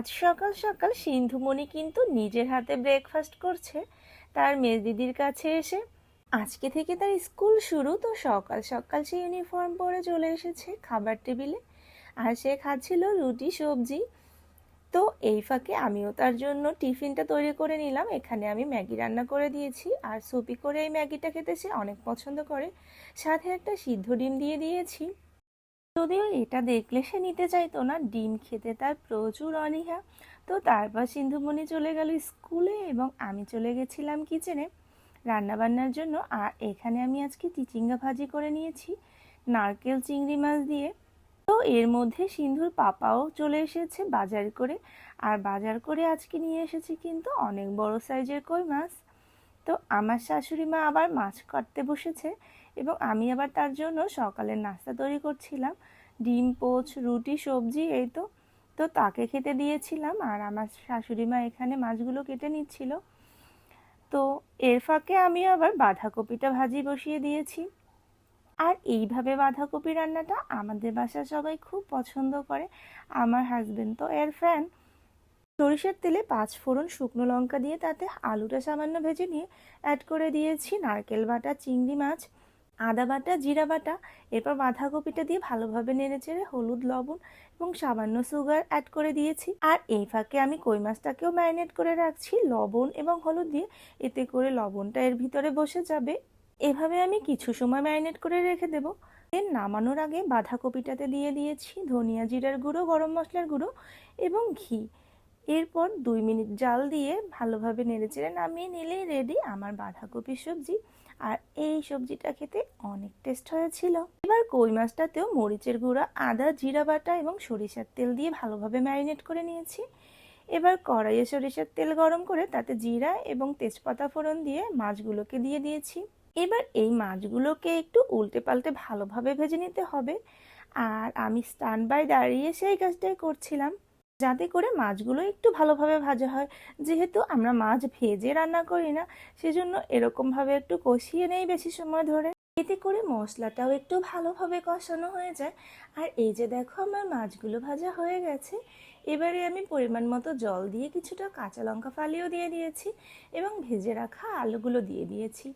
আজ সকাল সকাল সিন্ধুমণি কিন্তু নিজের হাতে ব্রেকফাস্ট করছে। তার মেজ দিদির কাছে এসে, আজকে থেকে তার স্কুল শুরু, তো সকাল সকাল সে ইউনিফর্ম পরে চলে এসেছে খাবার টেবিলে। আর সে খাচ্ছিল রুটি, সবজি। তো এই ফাঁকে আমিও তার জন্য টিফিনটা তৈরি করে নিলাম। এখানে আমি ম্যাগি রান্না করে দিয়েছি। আর সুপি করে এই ম্যাগিটা খেতে সে অনেক পছন্দ করে। সাথে একটা সিদ্ধ ডিম দিয়ে দিয়েছি। যদিও এটা দেখলে সে নিতে চাইতো না। ডিম খেতে তার প্রচুর অনীহা। তো তারপর সিন্ধুমণি চলে গেল স্কুলে এবং আমি চলে গেছিলাম কিচেনে। রান্নাবান্নার জন্য আর এখানে আমি আজকে চিচিঙ্গা ভাজি করে নিয়েছি, নারকেল চিংড়ি মাছ দিয়ে। তো এর মধ্যে সিন্ধুর পাপাও চলে এসেছে বাজার করে। আর বাজার করে আজকে নিয়ে এসেছে কিন্তু অনেক বড় সাইজের কই মাছ। তো আমার শাশুড়ি মা আবার মাছ কাটতে বসেছে এবং আমি আবার তার জন্য সকালের নাস্তা তৈরি করছিলাম। ডিম, পোচ, রুটি, সবজি, এই তো। তো তাকে খেতে দিয়েছিলাম আর আমার শাশুড়ি মা এখানে মাছগুলো কেটে নিচ্ছিল। তো এর ফাঁকে আমি আবার বাঁধাকপিটা ভাজি বসিয়ে দিয়েছি। আর এইভাবে বাঁধাকপি রান্নাটা আমাদের বাসার সবাই খুব পছন্দ করে। আমার হাজবেন্ড তো এর ফ্যান সরিষার তেলে পাঁচ ফোড়ন শুকনো লঙ্কা দিয়ে তাতে আলুটা সামান্য ভেজে নিয়ে অ্যাড করে দিয়েছি নারকেল বাটা, চিংড়ি মাছ, আদা বাটা, জিরা বাটা। এরপর বাঁধাকপিটা দিয়ে ভালোভাবে নেড়ে চেড়ে হলুদ, লবণ এবং সামান্য সুগার অ্যাড করে দিয়েছি। আর এই ফাঁকে আমি কই মাছটাকেও ম্যারিনেট করে রাখছি। লবণ এবং হলুদ দিয়ে এতে করে লবণটা এর ভিতরে বসে যাবে। এভাবে আমি কিছু সময় ম্যারিনেট করে রেখে দেবো। দেন নামানোর আগে বাঁধাকপিটাতে দিয়ে দিয়েছি ধনিয়া জিরার গুঁড়ো, গরম মশলার গুঁড়ো এবং ঘি। এরপর দুই মিনিট জাল দিয়ে ভালোভাবে নেড়েচেড়ে নামিয়ে নিলেই রেডি আমার বাঁধাকপির সবজি। আর এই সবজিটা খেতে অনেক টেস্ট হয়েছিল। এবার কই মাছটাতেও মরিচের গুঁড়া, আদা, জিরা বাটা এবং সরিষার তেল দিয়ে ভালোভাবে ম্যারিনেট করে নিয়েছি। এবার কড়াইয়ে সরিষার তেল গরম করে তাতে জিরা এবং তেজপাতা ফোড়ন দিয়ে মাছগুলোকে দিয়ে দিয়েছি। এবার এই মাছগুলোকে একটু উল্টে পাল্টে ভালোভাবে ভেজে নিতে হবে। আর আমি স্টান বাই দাঁড়িয়ে সেই কাজটাই করছিলাম। যাতে করে মাছগুলো একটু ভালোভাবে ভাজা হয়। যেহেতু আমরা মাছ ভেজে রান্না করি না, সেজন্য এরকমভাবে একটু কষিয়ে নেই বেশি সময় ধরে। এতে করে মশলাটাও একটু ভালোভাবে কষানো হয়ে যায়। আর এই যে দেখো আমার মাছগুলো ভাজা হয়ে গেছে। এবারে আমি পরিমাণ মতো জল দিয়ে কিছুটা কাঁচা লঙ্কা ফালিও দিয়ে দিয়েছি এবং ভেজে রাখা আলুগুলো দিয়ে দিয়েছি।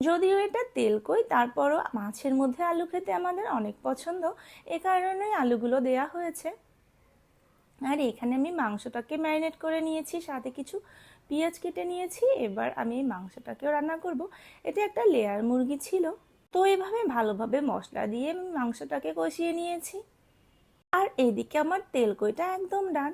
যদিও এটা তেল কই, তারপরও মাছের মধ্যে আলু খেতে আমাদের অনেক পছন্দ। এ কারণে আলুগুলো দেয়া হয়েছে। আর এখানে আমি মাংসটাকে ম্যারিনেট করে নিয়েছি, সাথে কিছু পেঁয়াজ কেটে নিয়েছি। এবার আমি এই মাংসটাকেও রান্না করব। এটা একটা লেয়ার মুরগি ছিল, তো এভাবে ভালোভাবে মশলা দিয়ে আমি মাংসটাকে কষিয়ে নিয়েছি। আর এদিকে আমার তেল কইটা একদম ডান